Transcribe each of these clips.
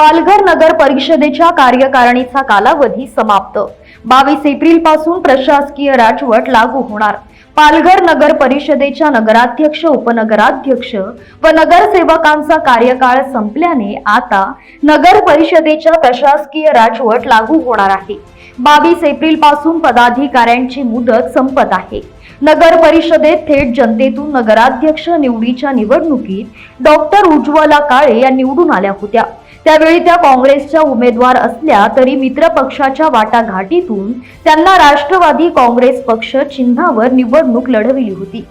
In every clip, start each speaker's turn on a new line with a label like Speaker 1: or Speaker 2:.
Speaker 1: पालघर नगर परिषदेच्या कार्यकारिणीचा कालावधी समाप्त. बावीस एप्रिलपासून प्रशासकीय राजवट लागू होणार. पालघर नगर परिषदेच्या नगराध्यक्ष उपनगराध्यक्ष व नगरसेवकांचा कार्यकाळ संपल्याने आता नगर परिषदेच्या प्रशासकीय राजवट लागू होणार आहे. बावीस एप्रिलपासून पदाधिकाऱ्यांची मुदत संपत आहे. नगर परिषदेत थेट जनतेतून नगराध्यक्ष निवडीच्या निवडणुकीत डॉक्टर उज्ज्वला काळे या निवडून आल्या होत्या. त्यावेळी त्या काँग्रेसच्या उमेदवार असल्या तरी मित्र पक्षाच्या वाटाघाटीतून त्यांना राष्ट्रवादी काँग्रेस पक्ष चिन्हावर निवडणूक लढविली होती.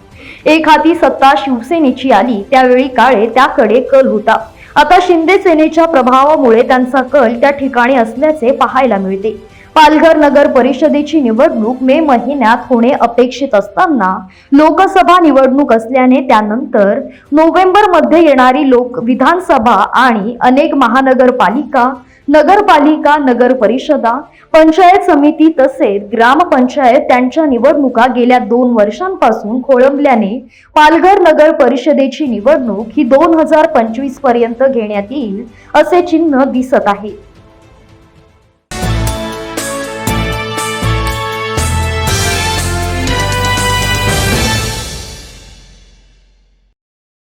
Speaker 1: एक हाती सत्ता शिवसेनेची आली त्यावेळी काळे त्याकडे कल होता. आता शिंदे सेनेच्या प्रभावामुळे त्यांचा कल त्या ठिकाणी असल्याचे पाहायला मिळते. पालघर नगर परिषदेची निवडणूक मे महिन्यात होणे अपेक्षित असताना लोकसभा निवडणूक असल्याने त्यानंतर नोव्हेंबरमध्ये येणारी लोक विधानसभा आणि अनेक महानगरपालिका नगरपालिका नगर परिषदा पंचायत समिती तसेच ग्रामपंचायत त्यांच्या निवडणुका गेल्या दोन वर्षांपासून खोळंबल्याने पालघर नगर परिषदेची निवडणूक ही दोन हजार पंचवीसपर्यंत घेण्यात येईल असे चिन्ह दिसत आहे.